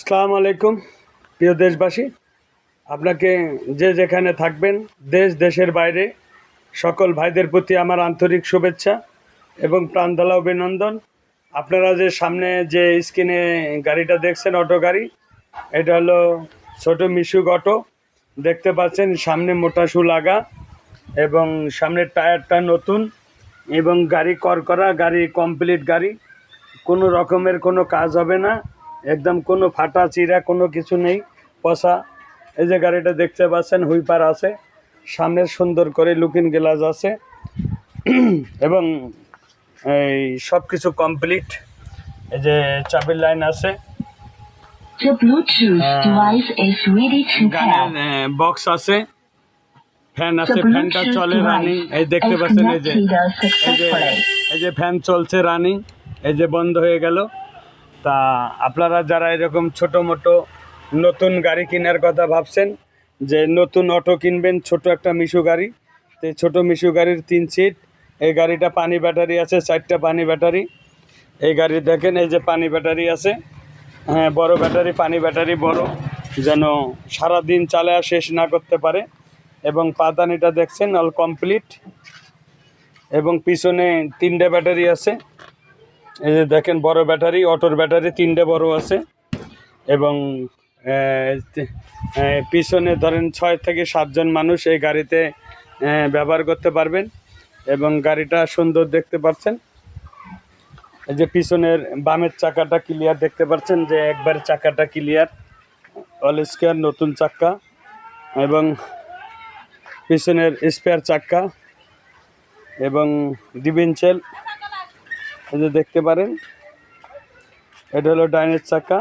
আসসালামু আলাইকুম, প্রিয় দেশবাসী। আপনাকে যে যেখানে থাকবেন, দেশ, দেশের বাইরে, সকল ভাইদের প্রতি আমার আন্তরিক শুভেচ্ছা এবং প্রাণঢালা অভিনন্দন। আপনারা যে সামনে যে স্ক্রিনে গাড়িটা দেখছেন, অটো গাড়ি, এটা হলো ছোটো মিশুক অটো। দেখতে পাচ্ছেন সামনে মোটা শু লাগা এবং সামনের টায়ারটা নতুন এবং গাড়ি কর করা, গাড়ি কমপ্লিট গাড়ি। কোনো রকমের কোনো কাজ হবে না। একদম কোনো ফাটা চিরা কোনো কিছু নেই। পচা। এই যে গাড়িটা দেখতে পাচ্ছেন হুইপার আছে। সামনে সুন্দর করে লুকিং গ্লাস আছে। এবং এই সব কিছু কমপ্লিট এই যে চাবির লাইন আছে। বক্স আছে। ফ্যান আছে ফ্যানটা চলে রানিং এই দেখতে পাচ্ছেন এই যে এই যে এই যে ফ্যান চলছে রানিং এই যে বন্ধ হয়ে গেল। তা আপনারা যারা এরকম ছোট মোটো নতুন গাড়ি কেনার কথা ভাবছেন, যে নতুন অটো কিনবেন, ছোট একটা মিশু গাড়ি, তো ছোটো মিশু গাড়ির তিন সিট, এই গাড়িটা পানি ব্যাটারি আছে, চারটা পানি ব্যাটারি। এই গাড়ি দেখেন, এই যে পানি ব্যাটারি আছে। হ্যাঁ বড় ব্যাটারি, পানি ব্যাটারি বড়, যেন সারা দিন চালা শেষ না করতে পারে। এবং পাদানিটা দেখছেন অল কমপ্লিট এবং পিছনে তিনটে ব্যাটারি আছে। এই যে দেখেন বড় ব্যাটারি, অটোর ব্যাটারি, তিনটে বড় আছে। এবং পিছনে ধরেন ছয় থেকে সাতজন মানুষ এই গাড়িতে ব্যবহার করতে পারবেন এবং গাড়িটা সুন্দর দেখতে পাচ্ছেন। এই যে পিছনের বামের চাকাটা ক্লিয়ার দেখতে পাচ্ছেন যে একবার চাকাটা ক্লিয়ার অল স্কোয়ার নতুন চাক্কা এবং পিছনের স্পেয়ার চাক্কা এবং ডিভিনচেল এই যে দেখতে পারেন, এটা হলো ডাইনের চাকা,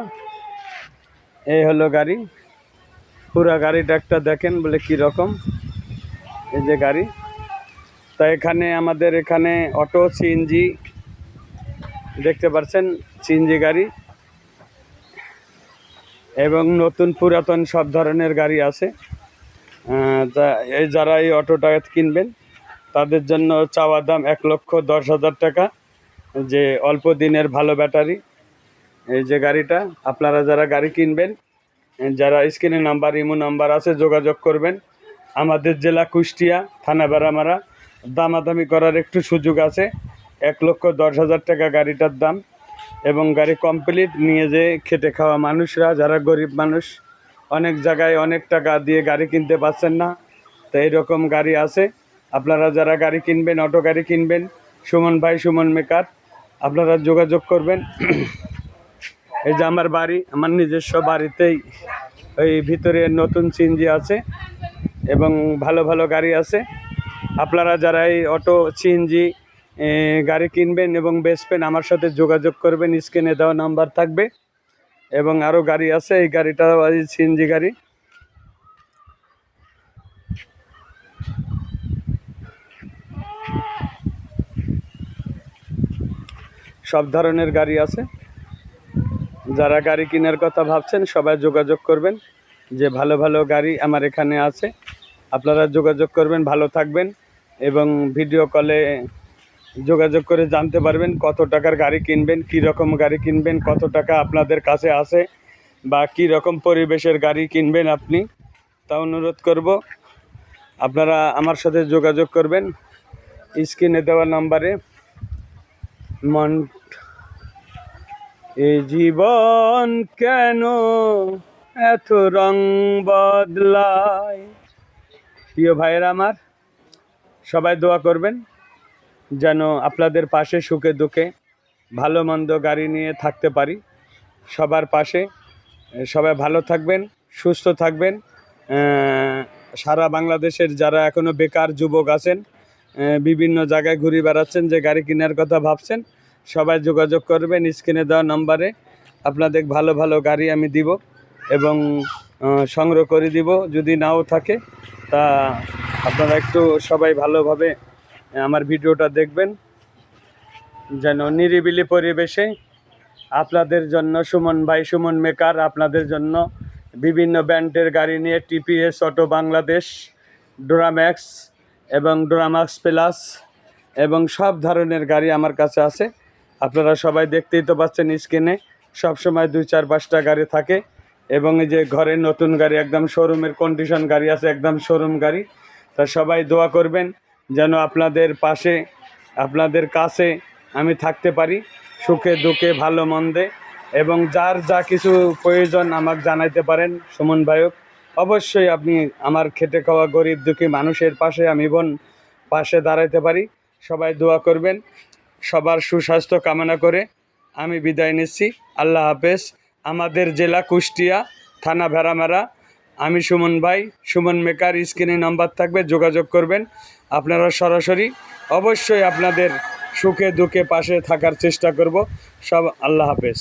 এই হলো গাড়ি। পুরা গাড়িটা একটা দেখেন বলে কি রকম, এই যে গাড়ি। তা এখানে আমাদের এখানে অটো, সিএনজি, দেখতে পাচ্ছেন সিএনজি গাড়ি। এবং নতুন পুরাতন সব ধরনের গাড়ি আছে। যারা এই অটোটা কিনবেন, তাদের জন্য চাওয়া দাম এক লক্ষ দশ হাজার টাকা। যে অল্প দিনের ভালো ব্যাটারি, এই যে গাড়িটা, আপনারা যারা গাড়ি কিনবেন, যারা স্ক্রিনে নাম্বার, ইমো নাম্বার আছে, যোগাযোগ করবেন। আমাদের জেলা কুষ্টিয়া, থানা বেড়ামারা, দামাদামি করার একটু সুযোগ আছে। এক লক্ষ দশ হাজার টাকা গাড়িটার দাম এবং গাড়ি কমপ্লিট, নিয়ে যে খেটে খাওয়া মানুষরা, যারা গরিব মানুষ, অনেক জায়গায় অনেক টাকা দিয়ে গাড়ি কিনতে পারছেন না, তো এইরকম গাড়ি আছে। আপনারা যারা গাড়ি কিনবেন, অটো গাড়ি কিনবেন, সুমন ভাই, সুমন মেকার আপনারা যোগাযোগ করবেন। এই যে আমার বাড়ি, আমার নিজস্ব বাড়িতেই ওই ভিতরে নতুন সিএনজি আছে এবং ভালো ভালো গাড়ি আছে। আপনারা যারা এই অটো, সিএনজি গাড়ি কিনবেন এবং বেচবেন, আমার সাথে যোগাযোগ করবেন। স্ক্রিনে দেওয়া নাম্বার থাকবে এবং আরও গাড়ি আছে, এই গাড়িটা সিএনজি গাড়ি। সব ধরনের গাড়ি আছে। যারা গাড়ি কেনার কথা ভাবছেন, সবাই যোগাযোগ করবেন যে ভালো ভালো গাড়ি আমার এখানে আছে। আপনারা যোগাযোগ করবেন, ভালো থাকবেন এবং ভিডিও কলে যোগাযোগ করে জানতে পারবেন কত টাকার গাড়ি কিনবেন, কী রকম গাড়ি কিনবেন, কত টাকা আপনাদের কাছে আছে বা কী রকম পরিবেশের গাড়ি কিনবেন আপনি। তা অনুরোধ করব, আপনারা আমার সাথে যোগাযোগ করবেন। স্ক্রিনে দেওয়া নাম্বারে মন এ জীবন কেন এত রং বদলায়? প্রিয় ভাইয়েরা আমার, সবাই দোয়া করবেন যেন আপনাদের পাশে সুখে দুঃখে ভালো মন্দ গাড়ি নিয়ে থাকতে পারি। সবার পাশে সবাই ভালো থাকবেন, সুস্থ থাকবেন। সারা বাংলাদেশের যারা এখনও বেকার যুবক আছেন বিভিন্ন জায়গায় ঘুরে বেড়াচ্ছেন, যে গাড়ি কেনার কথা ভাবছেন সবাই যোগাযোগ করবেন স্ক্রিনে দেওয়া নম্বরে। আপনাদের ভালো ভালো গাড়ি আমি দিব এবং সংগ্রহ করে দিব। যদি নাও থাকে, তা আপনারা একটু সবাই ভালোভাবে আমার ভিডিওটা দেখবেন। যেন নিরিবিলি পরিবেশে আপনাদের জন্য সুমন ভাই, সুমন মেকার, আপনাদের জন্য বিভিন্ন ব্র্যান্ডের গাড়ি নিয়ে টিপিএস, অটো বাংলাদেশ, ডোরাম্যাক্স এবং ডোরাম্যাক্স প্লাস এবং সব ধরনের গাড়ি আমার কাছে আছে। আপনারা সবাই দেখতেই তো পাচ্ছেন স্ক্রিনে সবসময় দুই চার পাঁচটা গাড়ি থাকে এবং এই যে ঘরে নতুন গাড়ি, একদম শোরুমের কন্ডিশন গাড়ি আছে, একদম শোরুম গাড়ি। তা সবাই দোয়া করবেন যেন আপনাদের পাশে, আপনাদের কাছে আমি থাকতে পারি সুখে, দুঃখে, ভালো, মন্দে এবং যার যা কিছু প্রয়োজন আমাকে জানাইতে পারেন, সুমন ভাইক অবশ্যই আপনি আমার খেটে খাওয়া গরিব দুঃখী মানুষের পাশে আমি বোন পাশে দাঁড়াইতে পারি। সবাই দোয়া করবেন। সবার সুস্বাস্থ্য কামনা করে আমি বিদায় নিচ্ছি। আল্লাহ হাফেজ। আমাদের জেলা কুষ্টিয়া থানা ভেড়ামারা। আমি সুমন ভাই। সুমন মেকার স্ক্রিনে নাম্বার থাকবে, যোগাযোগ করবেন। আপনারা সরাসরি অবশ্যই আপনাদের সুখে দুঃখে পাশে থাকার চেষ্টা করব। সব আল্লাহ হাফেজ।